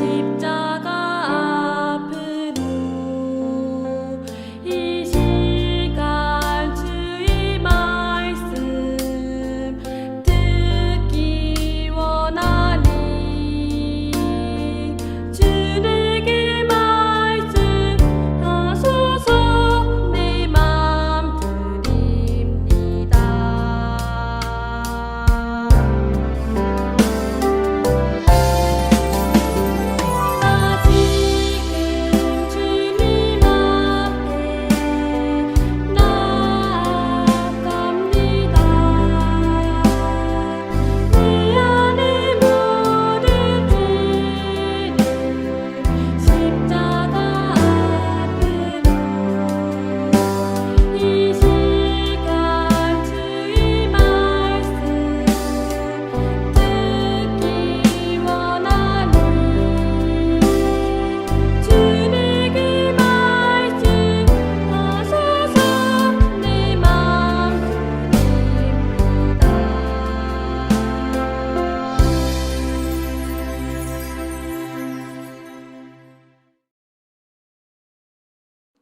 keep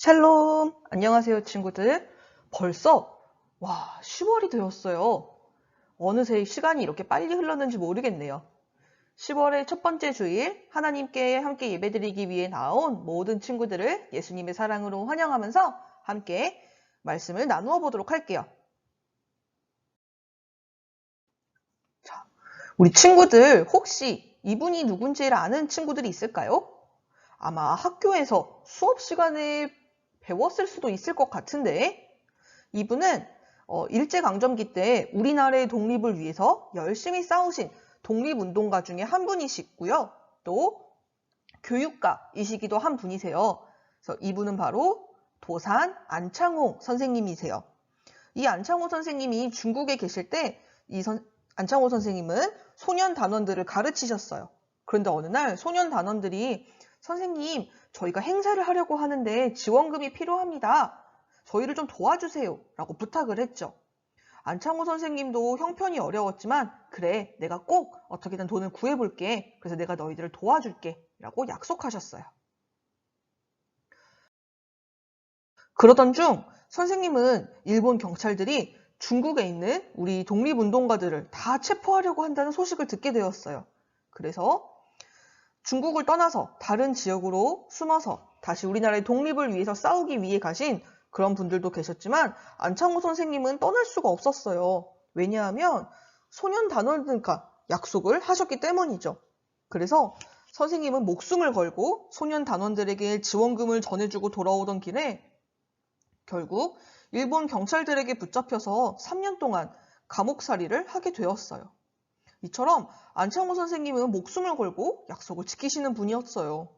샬롬! 안녕하세요, 친구들. 벌써, 와, 10월이 되었어요. 어느새 시간이 이렇게 빨리 흘렀는지 모르겠네요. 10월의 첫 번째 주일, 하나님께 함께 예배드리기 위해 나온 모든 친구들을 예수님의 사랑으로 환영하면서 함께 말씀을 나누어 보도록 할게요. 자, 우리 친구들 혹시 이분이 누군지를 아는 친구들이 있을까요? 아마 학교에서 수업 시간에 배웠을 수도 있을 것 같은데 이분은 어, 일제강점기 때 우리나라의 독립을 위해서 열심히 싸우신 독립운동가 중에 한 분이시고요. 또 교육가이시기도 한 분이세요. 그래서 이분은 바로 도산 안창호 선생님이세요. 이 안창호 선생님이 중국에 계실 때 이 안창호 선생님은 소년 단원들을 가르치셨어요. 그런데 어느 날 소년 단원들이 선생님, 저희가 행사를 하려고 하는데 지원금이 필요합니다. 저희를 좀 도와주세요. 라고 부탁을 했죠. 안창호 선생님도 형편이 어려웠지만, 그래, 내가 꼭 어떻게든 돈을 구해볼게. 그래서 내가 너희들을 도와줄게. 라고 약속하셨어요. 그러던 중 선생님은 일본 경찰들이 중국에 있는 우리 독립운동가들을 다 체포하려고 한다는 소식을 듣게 되었어요. 그래서 중국을 떠나서 다른 지역으로 숨어서 다시 우리나라의 독립을 위해서 싸우기 위해 가신 그런 분들도 계셨지만 안창호 선생님은 떠날 수가 없었어요. 왜냐하면 소년 단원들과 약속을 하셨기 때문이죠. 그래서 선생님은 목숨을 걸고 소년 단원들에게 지원금을 전해주고 돌아오던 길에 결국 일본 경찰들에게 붙잡혀서 3년 동안 감옥살이를 하게 되었어요. 이처럼 안창호 선생님은 목숨을 걸고 약속을 지키시는 분이었어요.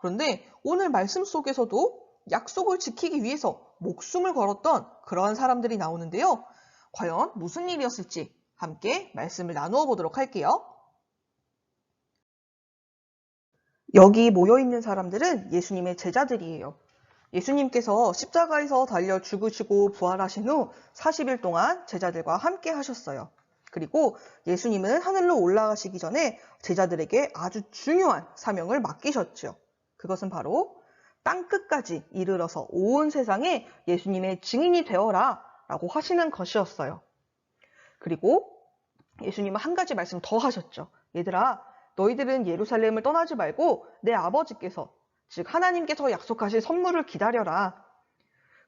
그런데 오늘 말씀 속에서도 약속을 지키기 위해서 목숨을 걸었던 그러한 사람들이 나오는데요. 과연 무슨 일이었을지 함께 말씀을 나누어 보도록 할게요. 여기 모여 있는 사람들은 예수님의 제자들이에요. 예수님께서 십자가에서 달려 죽으시고 부활하신 후 40일 동안 제자들과 함께 하셨어요. 그리고 예수님은 하늘로 올라가시기 전에 제자들에게 아주 중요한 사명을 맡기셨죠. 그것은 바로 땅 끝까지 이르러서 온 세상에 예수님의 증인이 되어라 라고 하시는 것이었어요. 그리고 예수님은 한 가지 말씀 더 하셨죠. 얘들아, 너희들은 예루살렘을 떠나지 말고 내 아버지께서, 즉 하나님께서 약속하실 선물을 기다려라.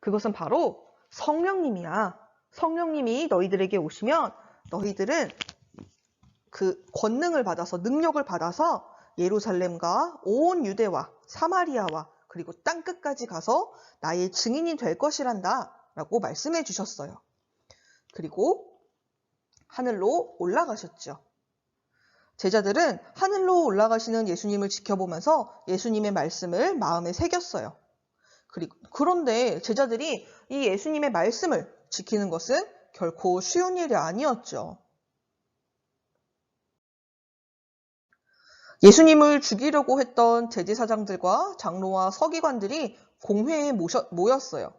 그것은 바로 성령님이야. 성령님이 너희들에게 오시면 너희들은 그 권능을 받아서 능력을 받아서 예루살렘과 온 유대와 사마리아와 그리고 땅 끝까지 가서 나의 증인이 될 것이란다 라고 말씀해 주셨어요. 그리고 하늘로 올라가셨죠. 제자들은 하늘로 올라가시는 예수님을 지켜보면서 예수님의 말씀을 마음에 새겼어요. 그리고 그런데 제자들이 이 예수님의 말씀을 지키는 것은 결코 쉬운 일이 아니었죠. 예수님을 죽이려고 했던 대제사장들과 장로와 서기관들이 공회에 모셔- 모였어요.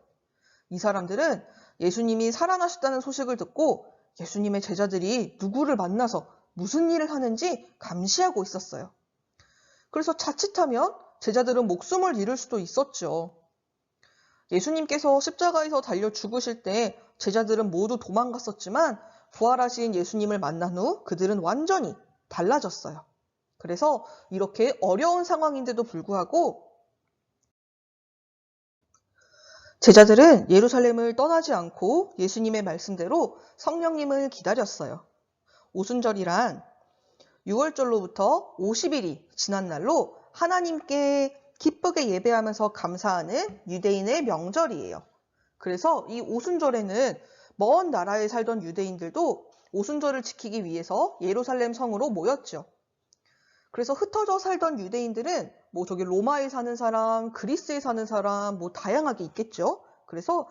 이 사람들은 예수님이 살아나셨다는 소식을 듣고 예수님의 제자들이 누구를 만나서 무슨 일을 하는지 감시하고 있었어요. 그래서 자칫하면 제자들은 목숨을 잃을 수도 있었죠. 예수님께서 십자가에서 달려 죽으실 때 제자들은 모두 도망갔었지만 부활하신 예수님을 만난 후 그들은 완전히 달라졌어요. 그래서 이렇게 어려운 상황인데도 불구하고 제자들은 예루살렘을 떠나지 않고 예수님의 말씀대로 성령님을 기다렸어요. 오순절이란 6월절로부터 50일이 지난 날로 하나님께 기쁘게 예배하면서 감사하는 유대인의 명절이에요. 그래서 이 오순절에는 먼 나라에 살던 유대인들도 오순절을 지키기 위해서 예루살렘 성으로 모였죠. 그래서 흩어져 살던 유대인들은 뭐 저기 로마에 사는 사람, 그리스에 사는 사람 뭐 다양하게 있겠죠. 그래서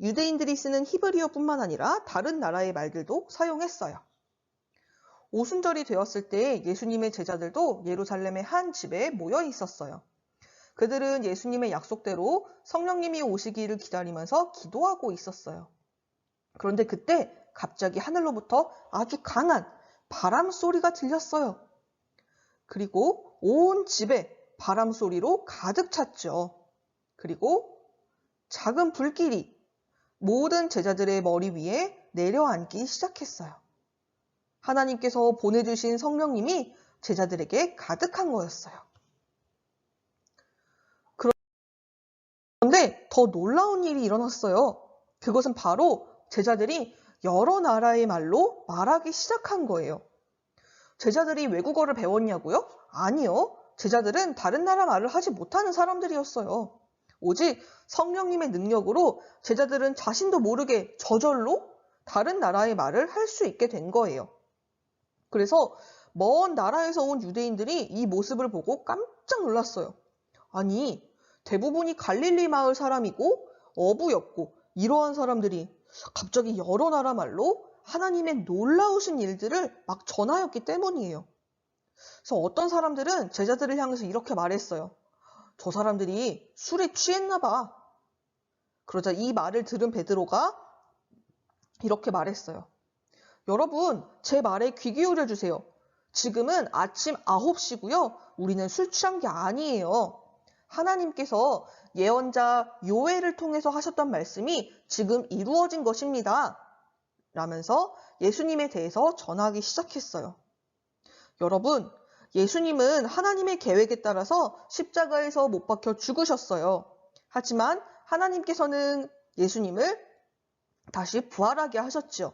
유대인들이 쓰는 히브리어뿐만 아니라 다른 나라의 말들도 사용했어요. 오순절이 되었을 때 예수님의 제자들도 예루살렘의 한 집에 모여 있었어요. 그들은 예수님의 약속대로 성령님이 오시기를 기다리면서 기도하고 있었어요. 그런데 그때 갑자기 하늘로부터 아주 강한 바람 소리가 들렸어요. 그리고 온 집에 바람 소리로 가득 찼죠. 그리고 작은 불길이 모든 제자들의 머리 위에 내려앉기 시작했어요. 하나님께서 보내주신 성령님이 제자들에게 가득한 거였어요. 그런데 더 놀라운 일이 일어났어요. 그것은 바로 제자들이 여러 나라의 말로 말하기 시작한 거예요. 제자들이 외국어를 배웠냐고요? 아니요. 제자들은 다른 나라 말을 하지 못하는 사람들이었어요. 오직 성령님의 능력으로 제자들은 자신도 모르게 저절로 다른 나라의 말을 할 수 있게 된 거예요. 그래서 먼 나라에서 온 유대인들이 이 모습을 보고 깜짝 놀랐어요. 아니, 대부분이 갈릴리 마을 사람이고 어부였고 이러한 사람들이 갑자기 여러 나라 말로 하나님의 놀라우신 일들을 막 전하였기 때문이에요. 그래서 어떤 사람들은 제자들을 향해서 이렇게 말했어요. 저 사람들이 술에 취했나 봐. 그러자 이 말을 들은 베드로가 이렇게 말했어요. 여러분, 제 말에 귀 기울여 주세요. 지금은 아침 9시고요. 우리는 술 취한 게 아니에요. 하나님께서 예언자 요엘을 통해서 하셨던 말씀이 지금 이루어진 것입니다. 라면서 예수님에 대해서 전하기 시작했어요. 여러분, 예수님은 하나님의 계획에 따라서 십자가에서 못 박혀 죽으셨어요. 하지만 하나님께서는 예수님을 다시 부활하게 하셨죠.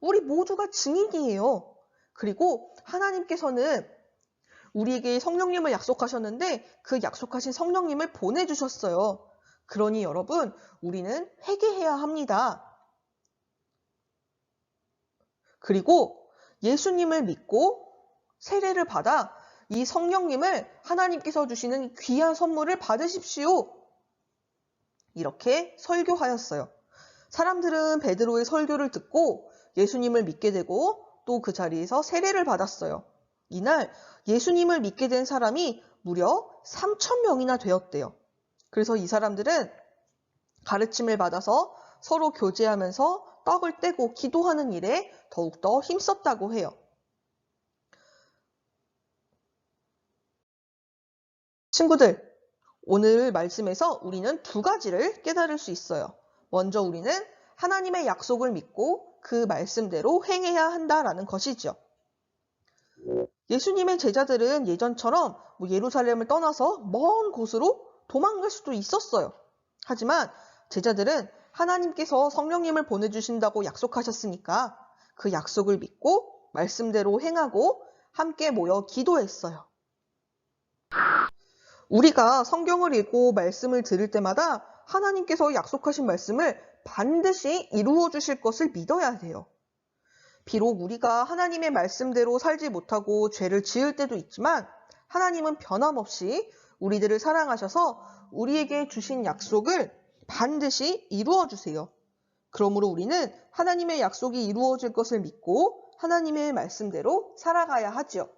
우리 모두가 증인이에요. 그리고 하나님께서는 우리에게 성령님을 약속하셨는데 그 약속하신 성령님을 보내주셨어요. 그러니 여러분, 우리는 회개해야 합니다. 그리고 예수님을 믿고 세례를 받아 이 성령님을 하나님께서 주시는 귀한 선물을 받으십시오. 이렇게 설교하였어요. 사람들은 베드로의 설교를 듣고 예수님을 믿게 되고 또 그 자리에서 세례를 받았어요. 이날 예수님을 믿게 된 사람이 무려 3천 명이나 되었대요. 그래서 이 사람들은 가르침을 받아서 서로 교제하면서 떡을 떼고 기도하는 일에 더욱더 힘썼다고 해요. 친구들, 오늘 말씀에서 우리는 두 가지를 깨달을 수 있어요. 먼저 우리는 하나님의 약속을 믿고 그 말씀대로 행해야 한다라는 것이죠. 예수님의 제자들은 예전처럼 뭐 예루살렘을 떠나서 먼 곳으로 도망갈 수도 있었어요. 하지만 제자들은 하나님께서 성령님을 보내주신다고 약속하셨으니까 그 약속을 믿고 말씀대로 행하고 함께 모여 기도했어요. 우리가 성경을 읽고 말씀을 들을 때마다 하나님께서 약속하신 말씀을 반드시 이루어 주실 것을 믿어야 돼요. 비록 우리가 하나님의 말씀대로 살지 못하고 죄를 지을 때도 있지만 하나님은 변함없이 우리들을 사랑하셔서 우리에게 주신 약속을 반드시 이루어 주세요. 그러므로 우리는 하나님의 약속이 이루어질 것을 믿고 하나님의 말씀대로 살아가야 하죠.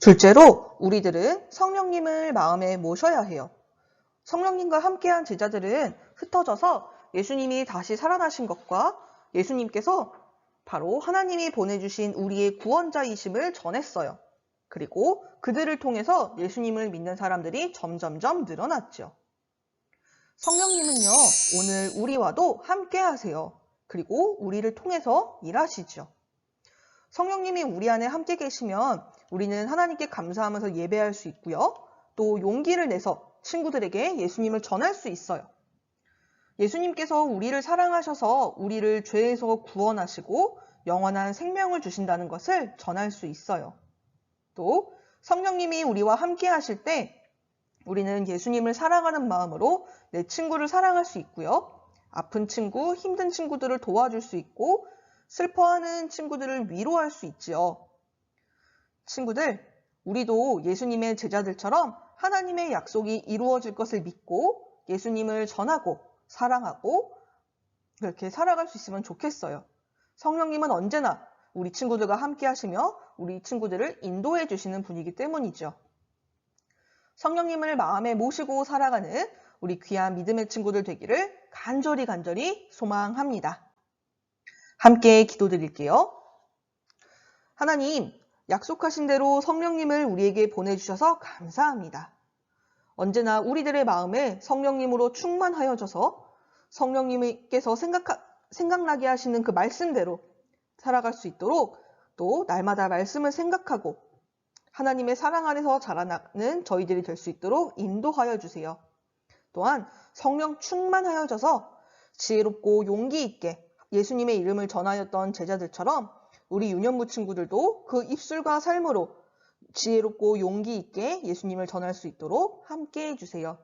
둘째로 우리들은 성령님을 마음에 모셔야 해요. 성령님과 함께한 제자들은 흩어져서 예수님이 다시 살아나신 것과 예수님께서 바로 하나님이 보내주신 우리의 구원자이심을 전했어요. 그리고 그들을 통해서 예수님을 믿는 사람들이 점점점 늘어났죠. 성령님은요, 오늘 우리와도 함께 하세요. 그리고 우리를 통해서 일하시죠. 성령님이 우리 안에 함께 계시면 우리는 하나님께 감사하면서 예배할 수 있고요. 또 용기를 내서 친구들에게 예수님을 전할 수 있어요. 예수님께서 우리를 사랑하셔서 우리를 죄에서 구원하시고 영원한 생명을 주신다는 것을 전할 수 있어요. 또 성령님이 우리와 함께 하실 때 우리는 예수님을 사랑하는 마음으로 내 친구를 사랑할 수 있고요. 아픈 친구, 힘든 친구들을 도와줄 수 있고 슬퍼하는 친구들을 위로할 수 있지요. 친구들, 우리도 예수님의 제자들처럼 하나님의 약속이 이루어질 것을 믿고 예수님을 전하고 사랑하고 그렇게 살아갈 수 있으면 좋겠어요. 성령님은 언제나 우리 친구들과 함께 하시며 우리 친구들을 인도해 주시는 분이기 때문이죠. 성령님을 마음에 모시고 살아가는 우리 귀한 믿음의 친구들 되기를 간절히 간절히 소망합니다. 함께 기도드릴게요. 하나님, 약속하신 대로 성령님을 우리에게 보내주셔서 감사합니다. 언제나 우리들의 마음에 성령님으로 충만하여져서 성령님께서 생각, 생각나게 하시는 그 말씀대로 살아갈 수 있도록 또 날마다 말씀을 생각하고 하나님의 사랑 안에서 자라나는 저희들이 될 수 있도록 인도하여 주세요. 또한 성령 충만하여져서 지혜롭고 용기 있게 예수님의 이름을 전하였던 제자들처럼 우리 유년부 친구들도 그 입술과 삶으로 지혜롭고 용기 있게 예수님을 전할 수 있도록 함께 해주세요.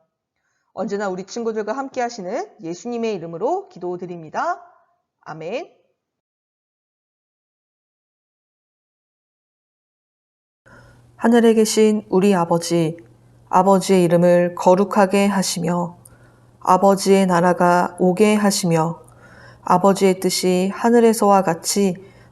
언제나 우리 친구들과 함께 하시는 예수님의 이름으로 기도드립니다. 아멘. 하늘에 계신 우리 아버지, 아버지의 이름을 거룩하게 하시며, 아버지의 나라가 오게 하시며, 아버지의 뜻이 하늘에서와 같이